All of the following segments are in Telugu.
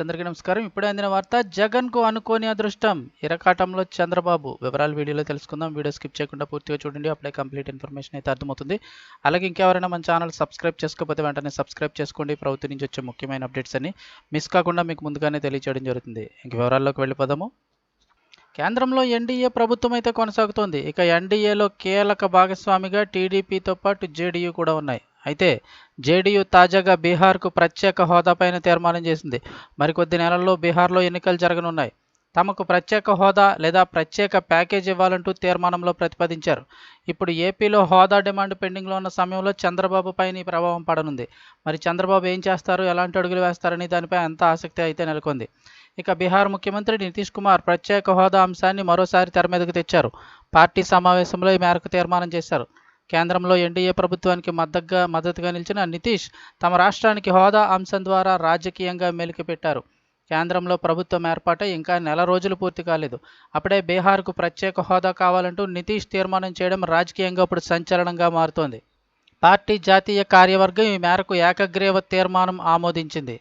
అందరికీ నమస్కారం. ఇప్పుడే అందిన వార్త జగన్కు అనుకోని అదృష్టం. ఇరకాటంలో చంద్రబాబు. వివరాలు వీడియోలో తెలుసుకుందాం. వీడియో స్కిప్ చేయకుండా పూర్తిగా చూడండి. అప్పుడే కంప్లీట్ ఇన్ఫర్మేషన్ అయితే అర్థమవుతుంది. అలాగే ఇంకెవరైనా మన ఛానల్ సబ్స్క్రైబ్ చేసుకోకపోతే వెంటనే సబ్స్క్రైబ్ చేసుకోండి. ప్రభుత్వం నుంచి వచ్చే ముఖ్యమైన అప్డేట్స్ అని మిస్ కాకుండా మీకు ముందుగానే తెలియజేయడం జరుగుతుంది. ఇంక వివరాల్లోకి వెళ్ళిపోదాము. కేంద్రంలో ఎన్డీఏ ప్రభుత్వం అయితే కొనసాగుతోంది. ఇక ఎన్డీఏలో కీలక భాగస్వామిగా టీడీపీతో పాటు జేడీయూ కూడా ఉన్నాయి. అయితే జేడీయూ తాజాగా బీహార్కు ప్రత్యేక హోదాపైన తీర్మానం చేసింది. మరికొద్ది నెలల్లో బీహార్లో ఎన్నికలు జరగనున్నాయి. తమకు ప్రత్యేక హోదా లేదా ప్రత్యేక ప్యాకేజ్ ఇవ్వాలంటూ తీర్మానంలో ప్రతిపాదించారు. ఇప్పుడు ఏపీలో హోదా డిమాండ్ పెండింగ్లో ఉన్న సమయంలో చంద్రబాబు పైన ఈ ప్రభావం పడనుంది. మరి చంద్రబాబు ఏం చేస్తారు? ఎలాంటి అడుగులు వేస్తారని దానిపై అంత ఆసక్తి అయితే నెలకొంది. ఇక బీహార్ ముఖ్యమంత్రి నితీష్ కుమార్ ప్రత్యేక హోదా అంశాన్ని మరోసారి తెర మీదకు తెచ్చారు. పార్టీ సమావేశంలో ఈ మేరకు తీర్మానం చేశారు. కేంద్రంలో ఎన్డీఏ ప్రభుత్వానికి మద్దతుగా మద్దతుగా నిలిచిన నితీష్ తమ రాష్ట్రానికి హోదా అంశం ద్వారా రాజకీయంగా మెలికిపెట్టారు కేంద్రంలో ప్రభుత్వం ఏర్పాటై ఇంకా నెల రోజులు పూర్తి కాలేదు. అప్పుడే బీహార్కు ప్రత్యేక హోదా కావాలంటూ నితీష్ తీర్మానం చేయడం రాజకీయంగా ఇప్పుడు సంచలనంగా మారుతోంది. పార్టీ జాతీయ కార్యవర్గం ఈ మేరకు ఏకగ్రీవ తీర్మానం ఆమోదించింది.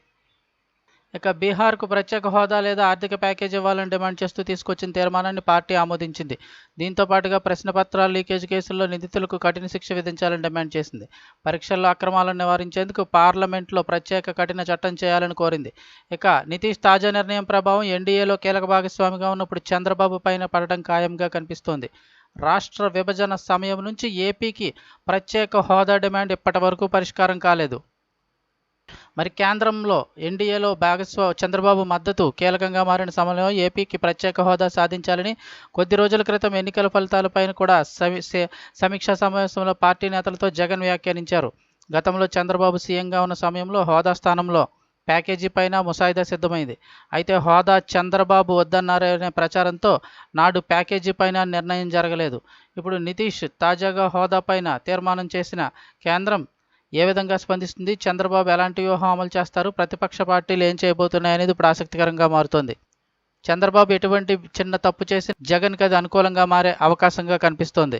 ఇక బీహార్కు ప్రత్యేక హోదా లేదా ఆర్థిక ప్యాకేజ్ ఇవ్వాలని డిమాండ్ చేస్తూ తీసుకొచ్చిన తీర్మానాన్ని పార్టీ ఆమోదించింది. దీంతో పాటుగా ప్రశ్నపత్రాల లీకేజ్ కేసుల్లో నిందితులకు కఠిన శిక్ష విధించాలని డిమాండ్ చేసింది. పరీక్షల్లో అక్రమాలను నివారించేందుకు పార్లమెంట్లో ప్రత్యేక కఠిన చట్టం చేయాలని కోరింది. ఇక నితీష్ తాజా నిర్ణయం ప్రభావం ఎన్డీఏలో కీలక భాగస్వామిగా ఉన్నప్పుడు చంద్రబాబు పైన పడటం ఖాయంగా కనిపిస్తోంది. రాష్ట్ర విభజన సమయం నుంచి ఏపీకి ప్రత్యేక హోదా డిమాండ్ ఇప్పటి వరకు పరిష్కారం కాలేదు. మరి కేంద్రంలో ఎన్డీఏలో భాగస్వా చంద్రబాబు మద్దతు కీలకంగా మారిన సమయంలో ఏపీకి ప్రత్యేక హోదా సాధించాలని కొద్ది రోజుల క్రితం ఎన్నికల ఫలితాలపైన కూడా సమీ సే- సమీక్షా సమావేశంలో పార్టీ నేతలతో జగన్ వ్యాఖ్యానించారు. గతంలో చంద్రబాబు సీఎంగా ఉన్న సమయంలో హోదా స్థానంలో ప్యాకేజీ పైన ముసాయిదా సిద్ధమైంది. అయితే హోదా చంద్రబాబు వద్దన్నారనే ప్రచారంతో నాడు ప్యాకేజీ పైన నిర్ణయం జరగలేదు. ఇప్పుడు నితీష్ తాజాగా హోదా పైన తీర్మానం చేసిన కేంద్రం ఏ విధంగా స్పందిస్తుంది? చంద్రబాబు ఎలాంటి వ్యూహం అమలు చేస్తారు? ప్రతిపక్ష పార్టీలు ఏం చేయబోతున్నాయి అనేది ఇప్పుడు ఆసక్తికరంగా మారుతోంది. చంద్రబాబు ఎటువంటి చిన్న తప్పు చేసి జగన్కి అది అనుకూలంగా మారే అవకాశంగా కనిపిస్తోంది.